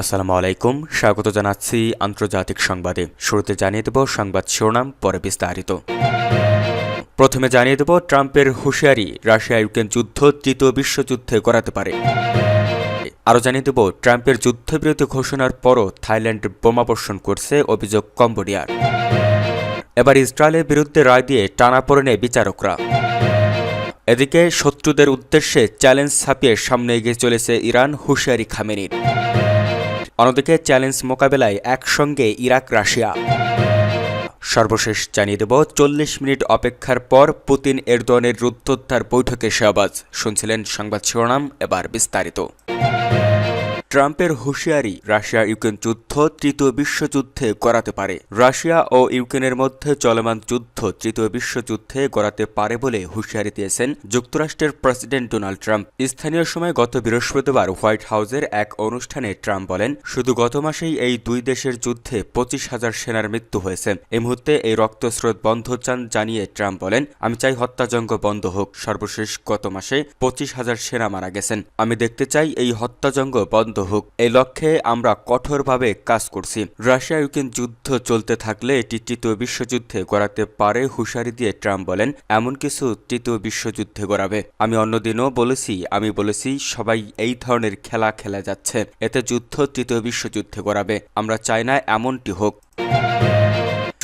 আসসালামু আলাইকুম। স্বাগত জানাচ্ছি আন্তর্জাতিক সংবাদে। শুরুতে জানিয়ে দেব সংবাদ শিরোনাম, পরে বিস্তারিত। প্রথমে জানিয়ে দেব ট্রাম্পের হুঁশিয়ারি, রাশিয়া ইউক্রেন যুদ্ধ তৃতীয় বিশ্বযুদ্ধে করাতে পারে। আরও জানিয়ে দেব ট্রাম্পের যুদ্ধবিরতি ঘোষণার পরও থাইল্যান্ড বোমাবর্ষণ করছে অভিযোগ কম্বোডিয়ার। এবার ইসরায়েলের বিরুদ্ধে রায় দিয়ে টানাপোড়েনে বিচারকরা। এদিকে শত্রুদের উদ্দেশ্যে চ্যালেঞ্জ ছাপিয়ে সামনে এগিয়ে চলেছে ইরান হুঁশিয়ারি খামেনির। অন্যদিকে চ্যালেঞ্জ মোকাবেলায় একসঙ্গে ইরাক, রাশিয়া। সর্বশেষ জানিয়ে দেব, চল্লিশ মিনিট অপেক্ষার পর পুতিন এরদোয়ানের রুদ্ধোদ্ধার বৈঠকে শাহবাজ। শুনছিলেন সংবাদ শিরোনাম, এবার বিস্তারিত। ট্রাম্পের হুঁশিয়ারি রাশিয়া ইউক্রেন যুদ্ধ তৃতীয় বিশ্বযুদ্ধে গড়াতে পারে। রাশিয়া ও ইউক্রেনের মধ্যে চলমান যুদ্ধ তৃতীয় বিশ্বযুদ্ধে গড়াতে পারে বলে হুঁশিয়ারি দিয়েছেন যুক্তরাষ্ট্রের প্রেসিডেন্ট ডোনাল্ড ট্রাম্প। স্থানীয় সময় গত বৃহস্পতিবার হোয়াইট হাউসের এক অনুষ্ঠানে ট্রাম্প বলেন, শুধু গত মাসেই এই দুই দেশের যুদ্ধে পঁচিশ হাজার সেনার মৃত্যু হয়েছে। এই মুহূর্তে এই রক্তস্রোত বন্ধ চান জানিয়ে ট্রাম্প বলেন, আমি চাই হত্যাযজ্ঞ বন্ধ হোক। সর্বশেষ গত মাসে পঁচিশ হাজার সেনা মারা গেছেন। আমি দেখতে চাই এই হত্যাযজ্ঞ বন্ধ হোক। এই লক্ষ্যে আমরা কঠোরভাবে কাজ করছি। রাশিয়া ইউক্রেন যুদ্ধ চলতে থাকলে এটি তৃতীয় বিশ্বযুদ্ধে গড়াতে পারে হুঁশিয়ারি দিয়ে ট্রাম্প বলেন, এমন কিছু তৃতীয় বিশ্বযুদ্ধে গড়াবে। আমি অন্যদিনও বলেছি, আমি বলেছি, সবাই এই ধরনের খেলা খেলা যাচ্ছে। এতে যুদ্ধ তৃতীয় বিশ্বযুদ্ধে গড়াবে। আমরা চাই না এমনটি হোক।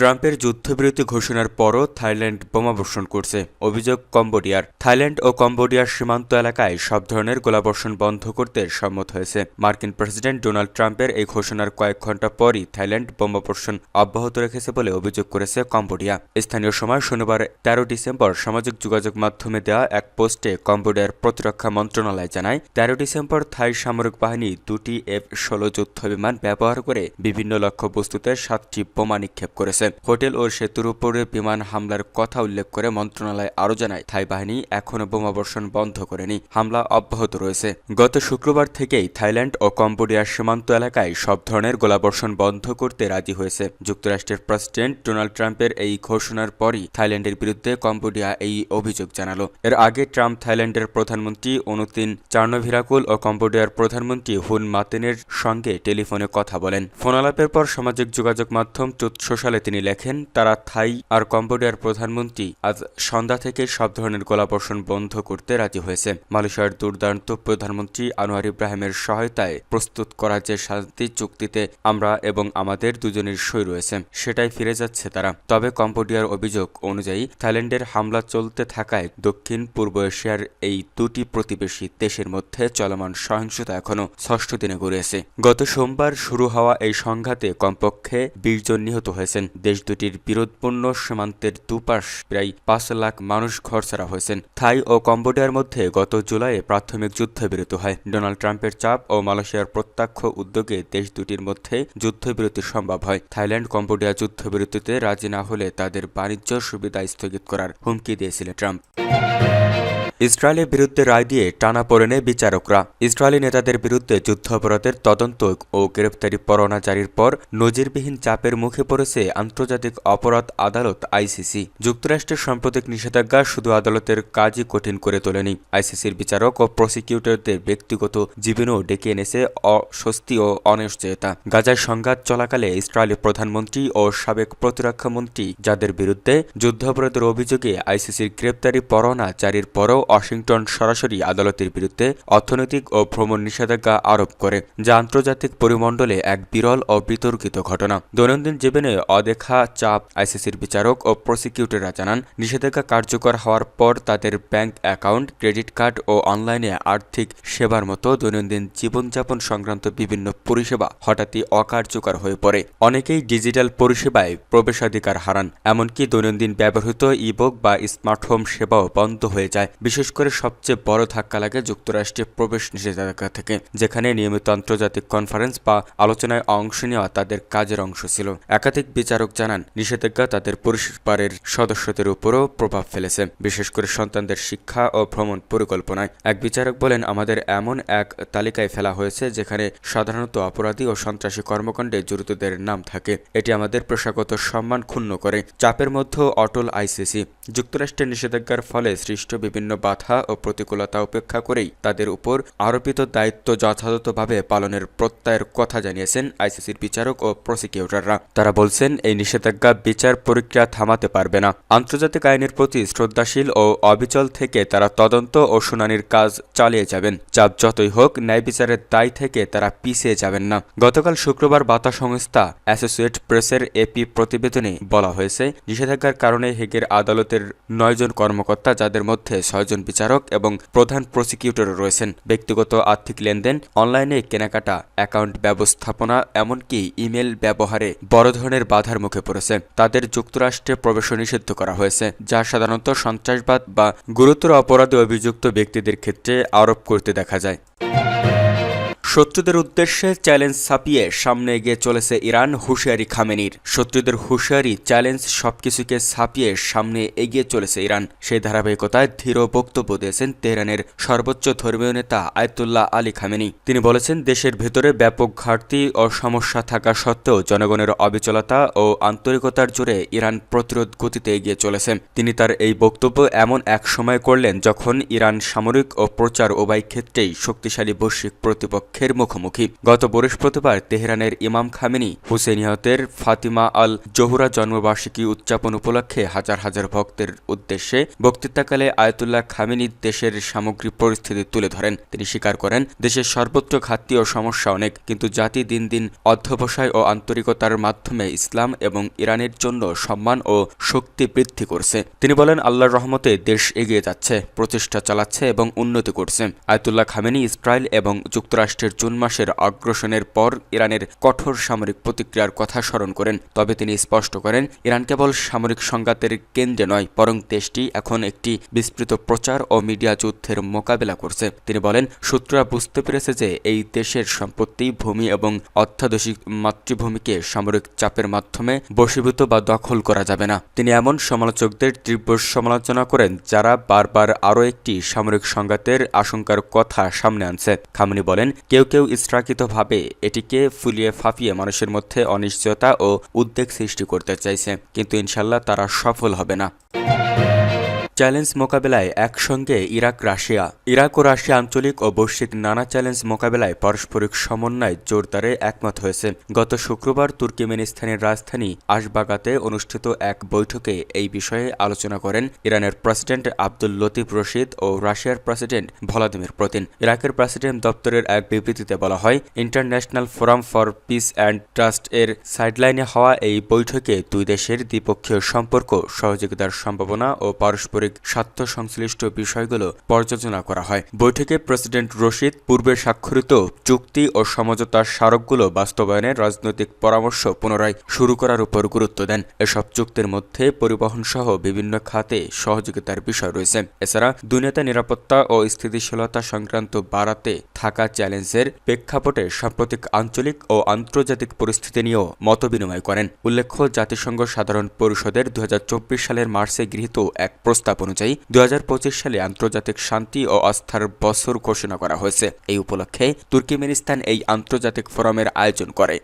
ট্রাম্পের যুদ্ধবিরতি ঘোষণার পরও থাইল্যান্ড বোমাবর্ষণ করছে। অভিযোগ কম্বোডিয়ার। থাইল্যান্ড ও কম্বোডিয়ার সীমান্ত এলাকায় সব ধরনের গোলাবর্ষণ বন্ধ করতে সম্মত হয়েছে। মার্কিন প্রেসিডেন্ট ডোনাল্ড ট্রাম্পের এই ঘোষণার কয়েক ঘণ্টা পরই থাইল্যান্ড বোমাবর্ষণ অব্যাহত রেখেছে বলে অভিযোগ করেছে কম্বোডিয়া। স্থানীয় সময় শনিবার তেরো ডিসেম্বর সামাজিক যোগাযোগ মাধ্যমে দেওয়া এক পোস্টে কম্বোডিয়ার প্রতিরক্ষা মন্ত্রণালয় জানায়, তেরো ডিসেম্বর থাই সামরিক বাহিনী দুটি এফ ষোলো যুদ্ধ বিমান ব্যবহার করে বিভিন্ন লক্ষ্যবস্তুতে সাতটি বোমা নিক্ষেপ করেছে। হোটেল ও সেতুর উপরে বিমান হামলার কথা উল্লেখ করে মন্ত্রণালয় আরও জানায়, থাই বাহিনী এখনও বোমাবর্ষণ বন্ধ করেনি, হামলা অব্যাহত রয়েছে। গত শুক্রবার থেকেই থাইল্যান্ড ও কম্বোডিয়ার সীমান্ত এলাকায় সব ধরনের গোলাবর্ষণ বন্ধ করতে রাজি হয়েছে। যুক্তরাষ্ট্রের প্রেসিডেন্ট ডোনাল্ড ট্রাম্পের এই ঘোষণার পরই থাইল্যান্ডের বিরুদ্ধে কম্বোডিয়া এই অভিযোগ জানালো। এর আগে ট্রাম্প থাইল্যান্ডের প্রধানমন্ত্রী অনুতিন চার্নভিরাকুল ও কম্বোডিয়ার প্রধানমন্ত্রী হুন মাতেনের সঙ্গে টেলিফোনে কথা বলেন। ফোনালাপের পর সামাজিক যোগাযোগ মাধ্যম ট্রুথ সোশ্যালে তিনি লেখেন, তারা থাই আর কম্বোডিয়ার প্রধানমন্ত্রী আজ সন্ধ্যা থেকে সব ধরনের গোলাবর্ষণ বন্ধ করতে রাজি হয়েছে মালয়েশিয়ার দুর্দান্ত প্রধানমন্ত্রী আনোয়ার ইব্রাহিমের সহায়তায় প্রস্তুত করা যে শান্তি চুক্তিতে আমরা এবং আমাদের দুজনের সই রয়েছে, সেটাই ফিরে যাচ্ছে তারা। তবে কম্বোডিয়ার অভিযোগ অনুযায়ী থাইল্যান্ডের হামলা চলতে থাকায় দক্ষিণ পূর্ব এশিয়ার এই দুটি প্রতিবেশী দেশের মধ্যে চলমান সহিংসতা এখনও ষষ্ঠ দিনে গড়িয়েছে গত সোমবার শুরু হওয়া এই সংঘাতে কমপক্ষে বিশ জন নিহত হয়েছেন। দেশ দুটির বিরোধপূর্ণ সীমান্তের দুপাশ প্রায় পাঁচ লাখ মানুষ ঘর ছাড়া হয়েছেন। থাই ও কম্বোডিয়ার মধ্যে গত জুলাইয়ে প্রাথমিক যুদ্ধবিরতি হয়। ডোনাল্ড ট্রাম্পের চাপ ও মালয়েশিয়ার প্রত্যক্ষ উদ্যোগে দেশ দুটির মধ্যে যুদ্ধবিরতি সম্ভব হয়। থাইল্যান্ড কম্বোডিয়া যুদ্ধবিরতিতে রাজি না হলে তাদের বাণিজ্য সুবিধা স্থগিত করার হুমকি দিয়েছিলেন ট্রাম্প। ইসরায়েলের বিরুদ্ধে রায় দিয়ে টানা পড়েনে বিচারকরা। ইসরায়েলি নেতাদের বিরুদ্ধে যুদ্ধাপরাধের তদন্ত ও গ্রেপ্তারি পরোয়ানা জারির পর নজিরবিহীন চাপের মুখে পড়েছে আন্তর্জাতিক অপরাধ আদালত আইসিসি। যুক্তরাষ্ট্রের সাম্প্রতিক নিষেধাজ্ঞা শুধু আদালতের কাজই কঠিন করে তোলেনি। আইসিসির বিচারক ও প্রসিকিউটরদের ব্যক্তিগত জীবনেও ডেকে এনেছে অস্বস্তি ও অনিশ্চয়তা। গাজায় সংঘাত চলাকালে ইসরায়েলি প্রধানমন্ত্রী ও সাবেক প্রতিরক্ষা মন্ত্রী যাদের বিরুদ্ধে যুদ্ধাপরাধের অভিযোগে আইসিসির গ্রেপ্তারি পরোয়ানা জারির পরও ওয়াশিংটন সরাসরি আদালতের বিরুদ্ধে অর্থনৈতিক ও ভ্রমণ নিষেধাজ্ঞা আরোপ করে, যা আন্তর্জাতিক পরিমণ্ডলে এক বিরল ও বিতর্কিত ঘটনা। দৈনন্দিন জীবনে অদেখা চাপ আইসিসির বিচারক ও প্রসিকিউটররা জানান, নিষেধাজ্ঞা কার্যকর হওয়ার পর তাদের ব্যাংক অ্যাকাউন্ট, ক্রেডিট কার্ড ও অনলাইনে আর্থিক সেবার মতো দৈনন্দিন জীবনযাপন সংক্রান্ত বিভিন্ন পরিষেবা হঠাৎই অকার্যকর হয়ে পড়ে। অনেকেই ডিজিটাল পরিষেবায় প্রবেশাধিকার হারান, এমনকি দৈনন্দিন ব্যবহৃত ইবুক বা স্মার্ট হোম সেবাও বন্ধ হয়ে যায়। বিশেষ করে সবচেয়ে বড় ধাক্কা লাগে যুক্তরাষ্ট্রে প্রবেশ নিষেধাজ্ঞা থেকে, যেখানে নিয়মিত আন্তর্জাতিক কনফারেন্স বা আলোচনায় অংশ নেওয়া তাদের কাজের অংশ ছিল। একাধিক বিচারক জানান, নিষেধাজ্ঞা তাদের পরিবারের সদস্যদের উপরও প্রভাব ফেলেছে, বিশেষ করে সন্তানদের শিক্ষা ও ভ্রমণ পরিকল্পনায়। এক বিচারক বলেন, আমাদের এমন এক তালিকায় ফেলা হয়েছে যেখানে সাধারণত অপরাধী ও সন্ত্রাসী কর্মকাণ্ডে জড়িতদের নাম থাকে। এটি আমাদের পেশাগত সম্মান ক্ষুণ্ণ করে। চাপের মধ্যেও অটল আইসিসি। যুক্তরাষ্ট্রের নিষেধাজ্ঞার ফলে সৃষ্ট বিভিন্ন বাধা ও প্রতিকূলতা উপেক্ষা করেই তাদের উপর আরোপিত দায়িত্ব যথাযথভাবে পালনের প্রত্যয়ের কথা জানিয়েছেন আইসিসির বিচারক ও প্রসিকিউটররা। তারা বলছেন, এই নিষেধাজ্ঞা বিচার প্রক্রিয়া থামাতে পারবে না। আন্তর্জাতিক আইনের প্রতি শ্রদ্ধাশীল ও অবিচল থেকে তারা তদন্ত ও শুনানির কাজ চালিয়ে যাবেন। চাপ যতই হোক, ন্যায় বিচারের দায় থেকে তারা পিছিয়ে যাবেন না। গতকাল শুক্রবার বার্তা সংস্থা অ্যাসোসিয়েট প্রেসের এপি প্রতিবেদনে বলা হয়েছে, নিষেধাজ্ঞার কারণে হেগের আদালতের নয়জন কর্মকর্তা যাদের মধ্যে ছয়জন বিচারক এবং প্রধান প্রসিকিউটর রয়েছেন। ব্যক্তিগত আর্থিক লেনদেন, অনলাইনে কেনাকাটা অ্যাকাউন্ট ব্যবস্থাপনা, এমনকি ইমেল ব্যবহারে বড় ধরনের বাধার মুখে পড়েছে। তাদের যুক্তরাষ্ট্রে প্রবেশ নিষিদ্ধ করা হয়েছে, যা সাধারণত সন্ত্রাসবাদ বা গুরুতর অপরাধে অভিযুক্ত ব্যক্তিদের ক্ষেত্রে আরোপ করতে দেখা যায়। শত্রুদের উদ্দেশ্যে চ্যালেঞ্জ ছাপিয়ে সামনে এগিয়ে চলেছে ইরান হুঁশিয়ারি খামেনির। শত্রুদের হুঁশিয়ারি, চ্যালেঞ্জ সবকিছুকে ছাপিয়ে সামনে এগিয়ে চলেছে ইরান। সেই ধারাবাহিকতায় ধীর বক্তব্য দিয়েছেন তেহরানের সর্বোচ্চ ধর্মীয় নেতা আয়তুল্লাহ আলী খামেনি। তিনি বলেছেন, দেশের ভেতরে ব্যাপক ঘাটতি ও সমস্যা থাকা সত্ত্বেও জনগণের অবিচলতা ও আন্তরিকতার জোরে ইরান প্রতিরোধ গতিতে এগিয়ে চলেছে। তিনি তার এই বক্তব্য এমন এক সময় করলেন যখন ইরান সামরিক ও প্রচার উভয় ক্ষেত্রেই শক্তিশালী বৈশ্বিক প্রতিপক্ষের মুখোমুখি। গত বৃহস্পতিবার তেহরানের ইমাম খামেনি হুসেনিয়তের ফাতিমা আল জহুরা জন্মবার্ষিকী উদযাপন উপলক্ষে হাজার হাজার ভক্তের উদ্দেশ্যে বক্তৃতাকালে আয়তুল্লাহ খামেনি দেশের সামগ্রিক পরিস্থিতি তুলে ধরেন। তিনি স্বীকার করেন, দেশের সর্বত্র ঘাটতি ও সমস্যা অনেক, কিন্তু জাতি দিন দিন অধ্যবসায় ও আন্তরিকতার মাধ্যমে ইসলাম এবং ইরানের জন্য সম্মান ও শক্তি বৃদ্ধি করছে। তিনি বলেন, আল্লাহর রহমতে দেশ এগিয়ে যাচ্ছে, প্রচেষ্টা চালাচ্ছে এবং উন্নতি করছে। আয়তুল্লাহ খামেনি ইসরায়েল এবং যুক্তরাষ্ট্রের জুন মাসের অগ্রসনের পর ইরানের কঠোর সামরিক প্রতিক্রিয়ার কথা স্মরণ করেন। তবে তিনি স্পষ্ট করেন, ইরান কেবল সামরিক সংঘাতের কেন্দ্রে নয়, বরং দেশটি এখন একটি বিস্তৃত প্রচার ও মিডিয়া যুদ্ধের মোকাবেলা করছে। তিনি বলেন, সূত্ররা বুঝতে পেরেছে যে এই দেশের সম্পত্তি, ভূমি এবং অত্যাধুনিক মাতৃভূমিকে সামরিক চাপের মাধ্যমে বশীভূত বা দখল করা যাবে না। তিনি এমন সমালোচকদের তীব্র সমালোচনা করেন, যারা বারবার আরও একটি সামরিক সংঘাতের আশঙ্কার কথা সামনে আনছে। খামনি বলেন কেউ কেউ ইস্ট্রাকৃতভাবে এটিকে ফুলিয়ে ফাঁপিয়ে মানুষের মধ্যে অনিশ্চয়তা ও উদ্বেগ সৃষ্টি করতে চাইছে, কিন্তু ইনশাল্লাহ তারা সফল হবে না। চ্যালেঞ্জ মোকাবেলায় একসঙ্গে ইরাক, রাশিয়া। ইরাক ও রাশিয়া আঞ্চলিক ও বৈশ্বিক নানা চ্যালেঞ্জ মোকাবেলায় পারস্পরিক সমন্বয় জোরদারে একমত হয়েছে। গত শুক্রবার তুর্কিমেনিস্তানের রাজধানী আশবাগাতে অনুষ্ঠিত এক বৈঠকে এই বিষয়ে আলোচনা করেন ইরানের প্রেসিডেন্ট আব্দুল লতিফ রশিদ ও রাশিয়ার প্রেসিডেন্ট ভলাদিমির পুতিন। ইরাকের প্রেসিডেন্ট দপ্তরের এক বিবৃতিতে বলা হয়, international forum for peace and trust এর সাইডলাইনে হওয়া এই বৈঠকে দুই দেশের দ্বিপক্ষীয় সম্পর্ক, সহযোগিতার সম্ভাবনা ও পারস্পরিক পারস্পরিক স্বার্থ সংশ্লিষ্ট বিষয়গুলো পর্যালোচনা করা হয়। বৈঠকে প্রেসিডেন্ট রশিদ পূর্বে স্বাক্ষরিত চুক্তি ও সমঝোতার স্মারকগুলো বাস্তবায়নে রাজনৈতিক পরামর্শ পুনরায় শুরু করার উপর গুরুত্ব দেন। এসব চুক্তির মধ্যে পরিবহন সহ বিভিন্ন খাতে সহযোগিতার বিষয় রয়েছে। এছাড়া দুনিয়াতে নিরাপত্তা ও স্থিতিশীলতা সংক্রান্ত বাড়াতে থাকা চ্যালেঞ্জের প্রেক্ষাপটে সাম্প্রতিক আঞ্চলিক ও আন্তর্জাতিক পরিস্থিতি নিয়েও মত বিনিময় করেন। উল্লেখ্য, জাতিসংঘ সাধারণ পরিষদের দু হাজার চব্বিশ সালের মার্চে গৃহীত এক প্রস্তাব অনুযায়ী দু হাজার পঁচিশ সালে আন্তর্জাতিক শান্তি ও আস্থার বছর ঘোষণা করা হয়েছে। এই উপলক্ষে তুর্কিমেনিস্তান এই আন্তর্জাতিক ফোরামের আয়োজন করে।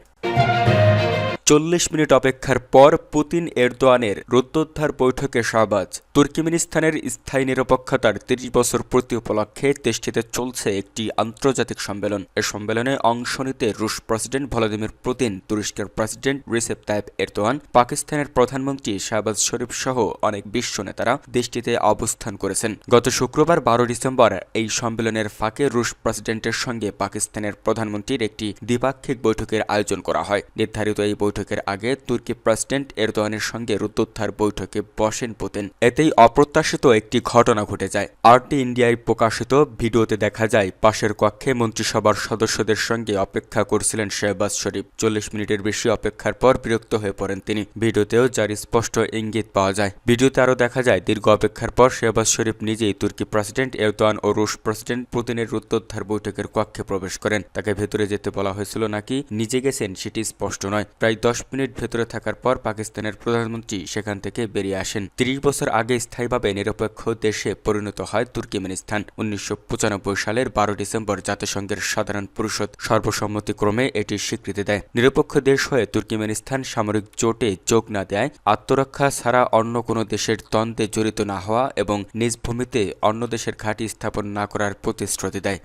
চল্লিশ মিনিট অপেক্ষার পর পুতিন এরদোয়ানের রুদ্ধোদ্ধার বৈঠকে সহবাজ তুর্কিমেনিস্তানের স্থায়ী নিরপেক্ষতার তিরিশ বছর প্রতি উপলক্ষে দেশটিতে চলছে একটি আন্তর্জাতিক সম্মেলন। এ সম্মেলনে অংশ নিতে রুশ প্রেসিডেন্ট ভলাদিমির পুতিন, তুরস্কের প্রেসিডেন্ট রিসেপ তাইব এরদোয়ান, পাকিস্তানের প্রধানমন্ত্রী শাহবাজ শরীফ সহ অনেক বিশ্ব নেতারা দেশটিতে অবস্থান করেছেন। গত শুক্রবার বারো ডিসেম্বর এই সম্মেলনের ফাঁকে রুশ প্রেসিডেন্টের সঙ্গে পাকিস্তানের প্রধানমন্ত্রীর একটি দ্বিপাক্ষিক বৈঠকের আয়োজন করা হয়। নির্ধারিত এই বৈঠকের আগে তুর্কি প্রেসিডেন্ট এরদোয়ানের সঙ্গে রুদ্ধোদ্ধার বৈঠকে বসেন পুতিন। এতেই অপ্রত্যাশিত একটি ঘটনা ঘটে যায়। আরটি ইন্ডিয়ায় প্রকাশিত ভিডিওতে দেখা যায়, পাশের কক্ষে মন্ত্রিসভার সদস্যদের সঙ্গে অপেক্ষা করছিলেন শেহবাজ শরীফ। চল্লিশ মিনিটের বেশি অপেক্ষার পর বিরক্ত হয়ে পড়েন তিনি। ভিডিওতেও যার স্পষ্ট ইঙ্গিত পাওয়া যায়। ভিডিওতে আরও দেখা যায়, দীর্ঘ অপেক্ষার পর শেহবাজ শরীফ নিজেই তুর্কি প্রেসিডেন্ট এরদোয়ান ও রুশ প্রেসিডেন্ট পুতিনের রুদ্ধোদ্ধার বৈঠকের কক্ষে প্রবেশ করেন। তাকে ভেতরে যেতে বলা হয়েছিল নাকি নিজে গেছেন সেটি স্পষ্ট নয়। প্রায় দশ মিনিট ভেতরে থাকার পর পাকিস্তানের প্রধানমন্ত্রী সেখান থেকে বেরিয়ে আসেন। তিরিশ বছর আগে সঙ্গে স্থায়ীভাবে নিরপেক্ষ দেশে পরিণত হয় তুর্কিমেনিস্তান। উনিশশো সালের বারো ডিসেম্বর জাতিসংঘের সাধারণ পরিষদ সর্বসম্মতিক্রমে এটি স্বীকৃতি দেয়। নিরপেক্ষ দেশ হয়ে তুর্কিমেনিস্তান সামরিক জোটে যোগ না দেয় আত্মরক্ষা ছাড়া অন্য কোনো দেশের দ্বন্দ্বে জড়িত না হওয়া এবং নিজ ভূমিতে অন্য দেশের ঘাঁটি স্থাপন না করার প্রতিশ্রুতি দেয়।